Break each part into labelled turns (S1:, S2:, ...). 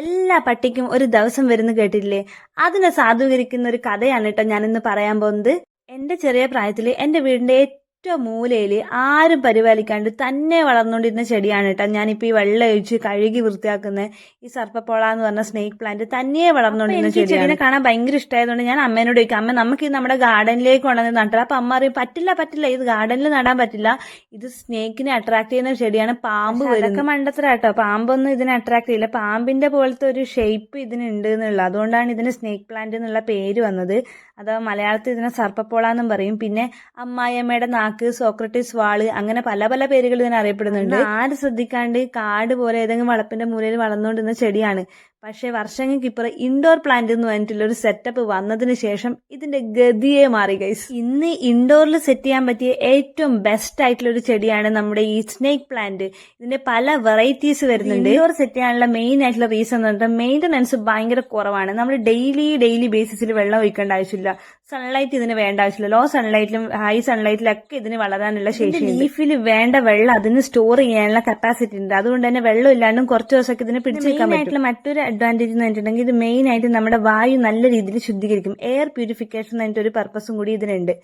S1: എല്ലാ പട്ടിക്കും ഒരു ദിവസം വരുന്നു കേട്ടില്ലേ അതിനെ സാധൂകരിക്കുന്ന ഒരു കഥയാണ് കേട്ടോ ഞാനിന്ന് പറയാൻ പോകുന്നത്. എന്റെ ചെറിയ പ്രായത്തിൽ എന്റെ വീടിന്റെ ഏറ്റവും മൂലയിൽ ആരും പരിപാലിക്കാണ്ട് തന്നെ വളർന്നുകൊണ്ടിരുന്ന ചെടിയാണ് കേട്ടോ. ഞാനിപ്പോ ഈ വെള്ളം ഒഴിച്ച് കഴുകി വൃത്തിയാക്കുന്ന ഈ സർപ്പപ്പോള എന്ന് പറഞ്ഞ സ്നേക്ക് പ്ലാന്റ് തന്നെ വളർന്നുകൊണ്ടിരുന്ന ചെടിയാണ്. കാണാൻ ഭയങ്കര ഇഷ്ടമായതുകൊണ്ട് ഞാൻ അമ്മേനോട് ചോദിക്കും അമ്മ നമുക്ക് ഇത് നമ്മുടെ ഗാർഡനിലേക്ക് കൊണ്ടുവന്ന് നട്ടത് അപ്പൊ അമ്മ പറയും പറ്റില്ല പറ്റില്ല ഇത് ഗാർഡനിൽ നടാൻ പറ്റില്ല. ഇത് സ്നേക്കിനെ അട്രാക്ട് ചെയ്യുന്ന ചെടിയാണ് പാമ്പ് വരുന്നത് മണ്ടത്തര കേട്ടോ. പാമ്പൊന്നും ഇതിനെ അട്രാക്ട് ചെയ്യില്ല. പാമ്പിന്റെ പോലത്തെ ഒരു ഷേപ്പ് ഇതിനുണ്ട് എന്നുള്ള അതുകൊണ്ടാണ് ഇതിന് സ്നേക്ക് പ്ലാന്റ് എന്നുള്ള പേര് വന്നത്. അഥവാ മലയാളത്തിൽ ഇതിനെ സർപ്പപ്പോള എന്നും പറയും. പിന്നെ അമ്മായിയമ്മയുടെ നാക്ക് സോക്രട്ടീസ് വാൾ അങ്ങനെ പല പല പേരുകൾ ഇതിനെ അറിയപ്പെടുന്നുണ്ട്. ആര് ശ്രദ്ധിക്കാണ്ട് കാട് പോലെ ഏതെങ്കിലും വളപ്പിന്റെ മൂലയിൽ വളർന്നുകൊണ്ടിരുന്ന ചെടിയാണ്. പക്ഷെ വർഷങ്ങൾക്ക് ഇപ്പുറം ഇൻഡോർ പ്ലാന്റ് എന്ന് പറഞ്ഞിട്ടുള്ള ഒരു സെറ്റപ്പ് വന്നതിന് ശേഷം ഇതിന്റെ ഗതിയെ മാറി ഗൈസ് ഇന്ന് ഇൻഡോറിൽ സെറ്റ് ചെയ്യാൻ പറ്റിയ ഏറ്റവും ബെസ്റ്റ് ആയിട്ടുള്ള ഒരു ചെടിയാണ് നമ്മുടെ ഈ സ്നേക്ക് പ്ലാന്റ് ഇതിന്റെ പല വെറൈറ്റീസ് വരുന്നുണ്ട്. ഇൻഡോർ സെറ്റ് ചെയ്യാനുള്ള മെയിൻ ആയിട്ടുള്ള റീസൺ എന്ന് പറഞ്ഞാൽ മെയിന്റനൻസ് ഭയങ്കര കുറവാണ്. നമ്മൾ ഡെയിലി ഡെയിലി ബേസിസിൽ വെള്ളം ഒഴിക്കേണ്ട ആവശ്യമില്ല. സൺലൈറ്റ് ഇതിന് വേണ്ട ആവശ്യമില്ല. ലോ സൺലൈറ്റിലും ഹൈ സൺലൈറ്റിലും സൺലൈറ്റിലൊക്കെ ഇതിന് വളരാനുള്ള ശേഷി ലീഫിൽ വേണ്ട വെള്ളം അതിന് സ്റ്റോർ ചെയ്യാനുള്ള കപ്പാസിറ്റി ഉണ്ട്. അതുകൊണ്ട് തന്നെ വെള്ളം ഇല്ലാണ്ടും കുറച്ച് ദിവസമൊക്കെ ഇതിന് പിടിച്ചു വെക്കാൻ പറ്റും. മറ്റൊരു അഡ്വാന്റേജ് എന്ന് പറഞ്ഞിട്ടുണ്ടെങ്കിൽ ഇത് മെയിൻ ആയിട്ട് നമ്മുടെ വായു നല്ല രീതിയിൽ ശുദ്ധീകരിക്കും. എയർ പ്യൂരിഫിക്കേഷൻ എന്നിട്ട് ഒരു പർപ്പസും കൂടി ഇതിനുണ്ട്.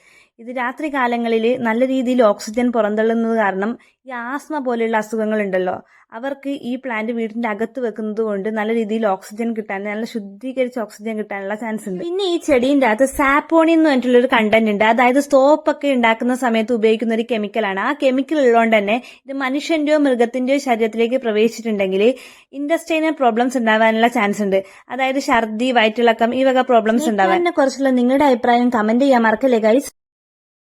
S1: ഇത് രാത്രി കാലങ്ങളിൽ നല്ല രീതിയിൽ ഓക്സിജൻ പുറന്തള്ളുന്നത് കാരണം ഈ ആസ്മ പോലെയുള്ള അസുഖങ്ങൾ ഉണ്ടല്ലോ അവർക്ക് ഈ പ്ലാന്റ് വീടിന്റെ അകത്ത് വെക്കുന്നത് കൊണ്ട് നല്ല രീതിയിൽ ഓക്സിജൻ കിട്ടാൻ നല്ല ശുദ്ധീകരിച്ച ഓക്സിജൻ കിട്ടാനുള്ള ചാൻസ് ഉണ്ട്. പിന്നെ ഈ ചെടീന്റെ അകത്ത് സാപ്പോണി എന്ന് പറഞ്ഞിട്ടുള്ള ഒരു കണ്ടന്റ് ഉണ്ട്. അതായത് സോപ്പ് ഒക്കെ ഉണ്ടാക്കുന്ന സമയത്ത് ഉപയോഗിക്കുന്ന ഒരു കെമിക്കലാണ് ആ കെമിക്കൽ ഉള്ളതുകൊണ്ട് തന്നെ ഇത് മനുഷ്യന്റെയോ മൃഗത്തിന്റെയോ ശരീരത്തിലേക്ക് പ്രവേശിച്ചിട്ടുണ്ടെങ്കിൽ ഇൻഡസ്ട്രീനൽ പ്രോബ്ലംസ് ഉണ്ടാവാനുള്ള ചാൻസ് ഉണ്ട്. അതായത് ഛർദി വയറ്റിളക്കം ഈ വക പ്രോബ്ലംസ് ഉണ്ടാവാൻ. കുറിച്ചുള്ള നിങ്ങളുടെ അഭിപ്രായം കമന്റ് ചെയ്യാൻ മറക്കല്ലേ ഗൈസ്